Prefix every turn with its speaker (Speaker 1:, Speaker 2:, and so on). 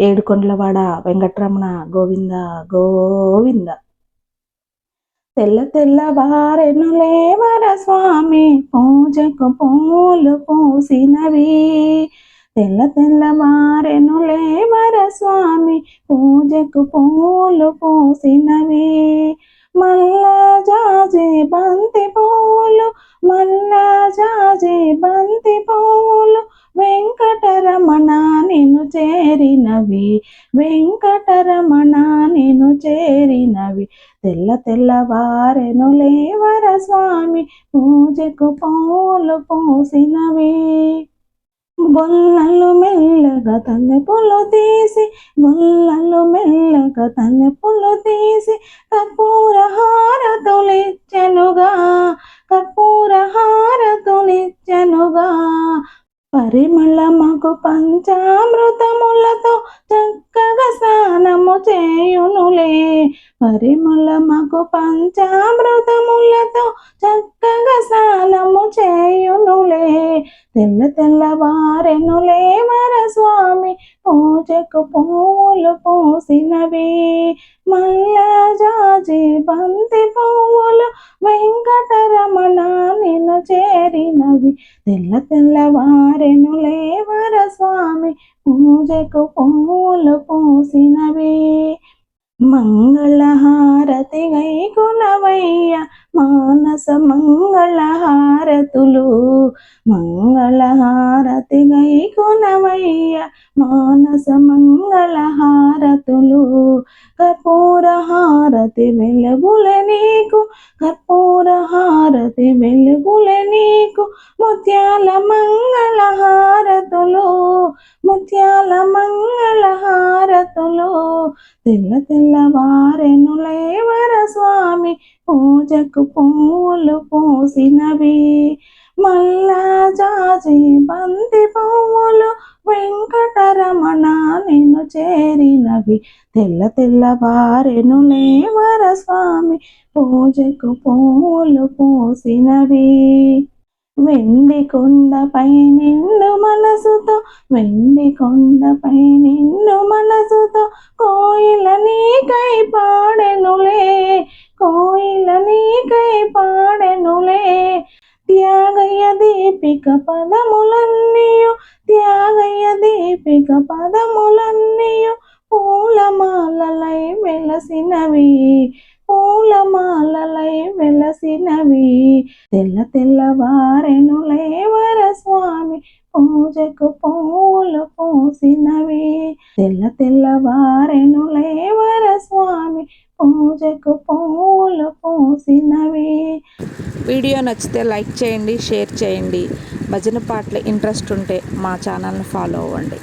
Speaker 1: ఏడుకొండలవాడ వెంకటరమణ గోవింద గోవింద. తెల్ల తెల్లవారెను లేవర స్వామి పూజకు పూలు పూసినవి. తెల్ల తెల్లవారెను లేవర స్వామి పూజకు పూలు పూసినవి. మల్ల జాజే బంతి పూలు మల్ల జాజే బంతి పూలు వెంకటరమణ చేరినవి. వెంకటరమణ నేను చేరినవి. తెల్ల తెల్లవారెను లేవర స్వామి. పూజకు పూలు పూసినవి. గొల్లలు మెల్లగా తలెపులు తీసి గొల్లలు మెల్లగా తలెపులు తీసి పరిమళమకు పంచామృతములతో చక్కగా స్నానము చేయునులే. పరిమళమకు పంచామృతములతో చక్కగా స్నానము చేయునులే. తెల్ల తెల్లవారెనులే వర స్వామి పూజకు పూలు పూసినవి. మల్ల జాజి బంతి పువ్వులు వెంకటరమణ చేరినవి. తెల్ల తెల్లవారెను లేవర స్వామి పూజకు పూలు పూసినవి. మంగళహారతి గైకునవయ్య మానస మంగళహారతులు. మంగళహారతి గైకునవయ్య మానస మంగళహారతులు. కర్పూరహారతి వెలుగుల నీకు కర్పూరహారతి వెలుగుల నీకు ముత్యాల మంగళహారతులు. ముత్యాల మంగళహారతులు తెల్ల తెల్లవారెను లేవర స్వామి. పూజకు పువ్వులు పూసినవి. మల్లా జాజి బంతి పువ్వులు వెంకటరమణ నిన్ను చేరినవి. తెల్ల తెల్లవారెను లేవర స్వామి. పూజకు పువ్వులు పూసినవి. వెండి కొండపై నిన్ను మనసుతో వెండి కొండపై నిన్ను మనసుతో కోయిల నీకై పాడెనులే కోయిల నీకై పాడెనులే. త్యాగయ్య దీపిక పదములన్నీయు త్యాగయ్య దీపిక పదములన్నీయు పూలమాలలై వెలసినవి పూలమాలలై వెలసినవి తెల్ల తెల్లవారెను లేవర స్వామి పూజకు పూలు పూసినవి. తెల్ల తెల్లవారెను లేవర స్వామి పూజకు పూలు పూసినవి.
Speaker 2: వీడియో నచ్చితే లైక్ చేయండి షేర్ చేయండి. భజన పాటలు ఇంట్రెస్ట్ ఉంటే మా ఛానల్ని ఫాలో అవ్వండి.